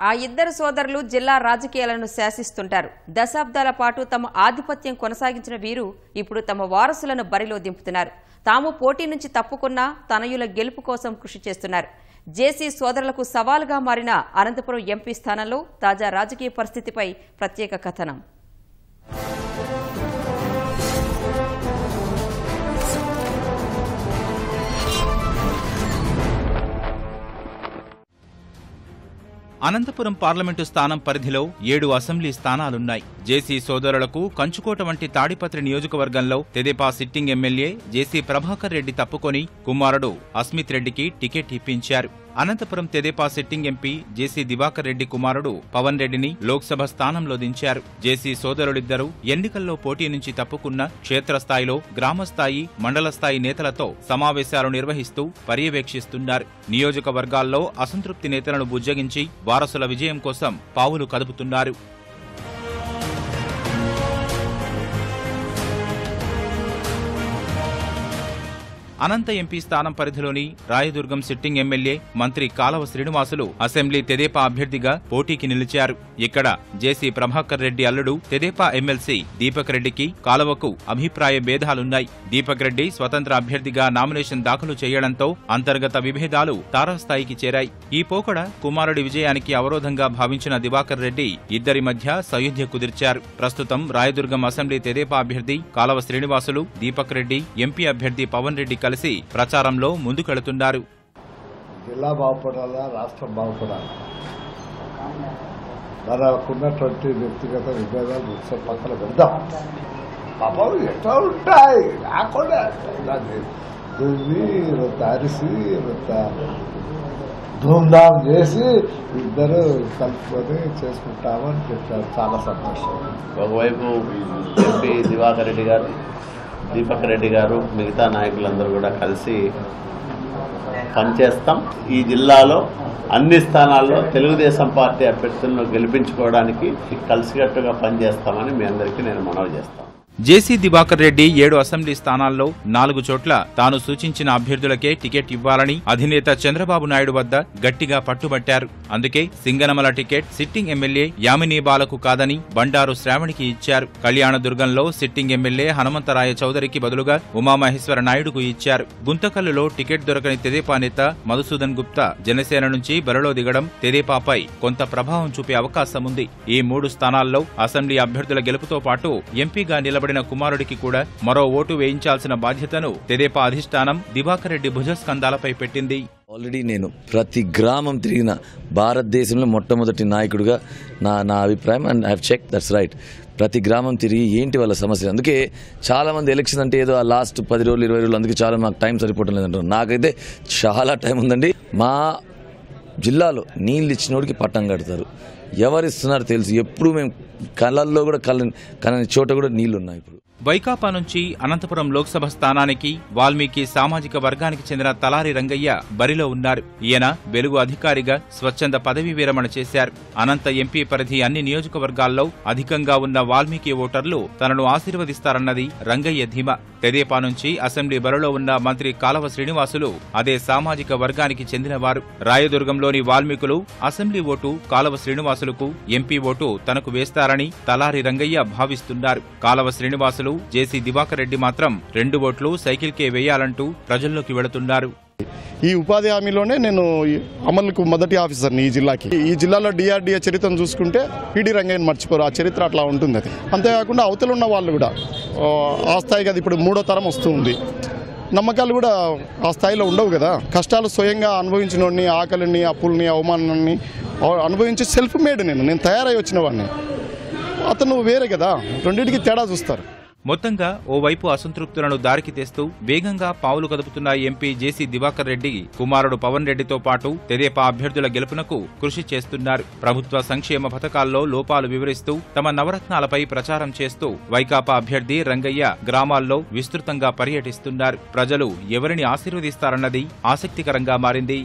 ఆ ఇద్దరు సోదరులు జిల్లా రాజకీయాలను శాసిస్తుంటారు. దశాబ్దాల పాటు తమ ఆధిపత్యం కొనసాగించిన వీరు ఇప్పుడు తమ వారసులను బరిలో దింపుతున్నారు. తాము పోటీ నుంచి తప్పుకున్నా తనయుల గెలుపు కోసం కృషి చేస్తున్నారు. జేసీ సోదరులకు సవాలుగా మారిన అనంతపురం ఎంపీ స్థానంలో తాజా రాజకీయ పరిస్థితిపై ప్రత్యేక కథనం. అనంతపురం పార్లమెంటు స్థానం పరిధిలో ఏడు అసెంబ్లీ స్థానాలున్నాయి. జేసీ సోదరులకు కంచుకోట వంటి తాడిపత్రి నియోజకవర్గంలో Tedepa sitting MLA JC Prabhakar Reddy తప్పుకొని కుమారుడు అస్మిత్ రెడ్డికి టికెట్ ఇప్పించారు. Anantapuram Tedepa sitting MP JC Diwakar Reddy కుమారుడు పవన్ రెడ్డిని లోక్సభ స్థానంలో దించారు. జేసీ సోదరులిద్దరూ ఎన్నికల్లో పోటీ నుంచి తప్పుకున్న క్షేత్రస్థాయిలో గ్రామస్థాయి మండల స్థాయి నేతలతో సమావేశాలు నిర్వహిస్తూ పర్యవేక్షిస్తున్నారు. నియోజకవర్గాల్లో అసంతృప్తి నేతలను బుజ్జగించి వారసుల విజయం కోసం పావులు కదుపుతున్నారు. అనంత ఎంపీ స్థానం పరిధిలోని రాయదుర్గం సిట్టింగ్ ఎమ్మెల్యే మంత్రి కాలవ శ్రీనివాసులు అసెంబ్లీ తెదేపా అభ్యర్థిగా పోటీకి నిలిచారు. ఇక్కడ జేసీ ప్రభాకర్ రెడ్డి అల్లుడు తెదేపా ఎమ్మెల్సీ దీపక్ రెడ్డికి కాలవకు అభిప్రాయ భేదాలున్నాయి. దీపక్ రెడ్డి స్వతంత్ర అభ్యర్థిగా నామినేషన్ దాఖలు చేయడంతో అంతర్గత విభేదాలు తారాస్థాయికి చేరాయి. ఈ పోకడ కుమారుడి విజయానికి అవరోధంగా భావించిన దివాకర్ రెడ్డి ఇద్దరి మధ్య సయుధ్య కుదిర్చారు. ప్రస్తుతం రాయదుర్గం అసెంబ్లీ తెదేపా అభ్యర్థి కాలవ శ్రీనివాసులు దీపక్ రెడ్డి ఎంపీ అభ్యర్థి పవన్ రెడ్డి కలిసి ప్రచారంలో ముందుకెళుతున్నారు. జిల్లా బాగుపడాలా? రాష్ట్రం బాగుపడాలా? మనకున్నటువంటి వ్యక్తిగత విభేదాలు పక్కన పెడదాం. పాపం ఎట్లా ఉంటాయి? రాకుండా దాన్ని దువ్వి ఇంత అరిసి ఇంత ధూమ్ధామ్ చేసి ఇద్దరు కలుపుకొని చేసుకుంటామని చెప్పారు. చాలా సంతోషం. ఒకవైపు ఎంపీ దివాకర్ రెడ్డి గారు దీపక్ రెడ్డి గారు మిగతా నాయకులందరూ కూడా కలిసి పనిచేస్తాం. ఈ జిల్లాలో అన్ని స్థానాల్లో తెలుగుదేశం పార్టీ అభ్యర్థులను గెలిపించుకోవడానికి కలిసికట్టుగా పనిచేస్తామని మీ అందరికీ నేను మనవి చేస్తాను. జేసీ దివాకర్ రెడ్డి ఏడు అసెంబ్లీ స్థానాల్లో నాలుగు చోట్ల తాను సూచించిన అభ్యర్థులకే టికెట్ ఇవ్వాలని అధినేత చంద్రబాబు నాయుడు వద్ద గట్టిగా పట్టుబట్టారు. అందుకే Singanamala ticket sitting MLA Yamini బాలకు కాదని బండారు శ్రావణికి ఇచ్చారు. కళ్యాణదుర్గంలో సిట్టింగ్ ఎమ్మెల్యే హనుమంతరాయ చౌదరికి బదులుగా ఉమామహేశ్వర నాయుడుకు ఇచ్చారు. గుంతకల్లులో టికెట్ దొరకని తెదేపా నేత మధుసూదన్ గుప్తా జనసేన నుంచి బరిలో దిగడం తెదేపాపై కొంత ప్రభావం చూపే అవకాశం ఉంది ఈ మూడు స్థానాల్లో అసెంబ్లీ అభ్యర్థుల గెలుపుతో పాటు ఎంపీగా నిలబడిన కుమారుడికి కూడా మరో ఓటు వేయించాల్సిన బాధ్యతను తెదేపా అధిష్టానం దివాకర్ రెడ్డి భుజస్కంధాలపై పెట్టింది. ఆల్రెడీ నేను ప్రతి గ్రామం తిరిగిన భారతదేశంలో మొట్టమొదటి నాయకుడిగా నా నా అభిప్రాయం and I check that's right ప్రతి గ్రామం తిరిగి ఏంటి వాళ్ళ సమస్య అందుకే చాలా మంది ఎలక్షన్ అంటే ఏదో ఆ లాస్ట్ పది రోజులు ఇరవై రోజులు అందుకే చాలా మాకు టైం సరిపోవటం లేదంటారు నాకైతే చాలా టైం ఉందండి. మా జిల్లాలో నీళ్ళు ఇచ్చినోడికి పట్టం కడతారు. ఎవరు ఇస్తున్నారో తెలుసు. ఎప్పుడు మేము కళల్లో కూడా కళ కనని చోట కూడా నీళ్ళు ఉన్నాయి ఇప్పుడు. వైకాపా నుంచి అనంతపురం లోక్సభ స్థానానికి వాల్మీకి సామాజిక వర్గానికి చెందిన తలారి రంగయ్య బరిలో ఉన్నారు. ఈయన వెలుగు అధికారిగా స్వచ్ఛంద పదవీ విరమణ చేశారు. అనంత ఎంపీ పరిధి అన్ని నియోజకవర్గాల్లో అధికంగా ఉన్న వాల్మీకి ఓటర్లు తనను ఆశీర్వదిస్తారన్నది రంగయ్య ధీమా. తెదేపా నుంచి అసెంబ్లీ బరిలో ఉన్న మంత్రి కాలవ శ్రీనివాసులు అదే సామాజిక వర్గానికి చెందినవారు. రాయదుర్గంలోని వాల్మీకులు అసెంబ్లీ ఓటు కాలవ శ్రీనివాసులకు ఎంపీ ఓటు తనకు వేస్తారని తలారి రంగయ్య భావిస్తున్నారు. కాలవ శ్రీనివాసులు జేసీ దివాకర్ రెడ్డి మాత్రం రెండు ఓట్లు సైకిల్కే వేయాలంటూ ప్రజల్లోకి వెళుతున్నారు. ఈ ఉపాధి హామీలోనే నేను ఈ అమలుకు మొదటి ఆఫీసర్ని ఈ జిల్లాకి. ఈ జిల్లాలో డిఆర్డిఏ చరిత్రను చూసుకుంటే పీడీ రంగయ్యని మర్చిపోరు. ఆ చరిత్ర అట్లా ఉంటుంది అది. అంతేకాకుండా అవతల ఉన్న వాళ్ళు కూడా ఆ, స్థాయికి అది ఇప్పుడు మూడో తరం వస్తూ ఉంది నమ్మకాలు కూడా ఆ స్థాయిలో ఉండవు కదా. కష్టాలు స్వయంగా అనుభవించిన ఆకలిని అప్పుల్ని అవమానాన్ని అనుభవించి సెల్ఫ్ మేడ్ నేను. నేను తయారై వచ్చిన వాడిని. అతను వేరే కదా. రెండింటికి తేడా చూస్తారు. మొత్తంగా ఓవైపు అసంతృప్తులను దారికి తెస్తూ వేగంగా పావులు కదుపుతున్న ఎంపీ జేసీ దివాకర్ రెడ్డి కుమారుడు పవన్ రెడ్డితో పాటు తెదేపా అభ్యర్థుల గెలుపునకు కృషి చేస్తున్నారు. ప్రభుత్వ సంక్షేమ పథకాల్లో లోపాలు వివరిస్తూ తమ నవరత్నాలపై ప్రచారం చేస్తూ వైకాపా అభ్యర్థి రంగయ్య గ్రామాల్లో విస్తృతంగా పర్యటిస్తున్నారు. ప్రజలు ఎవరిని ఆశీర్వదిస్తారన్నది ఆసక్తికరంగా మారింది.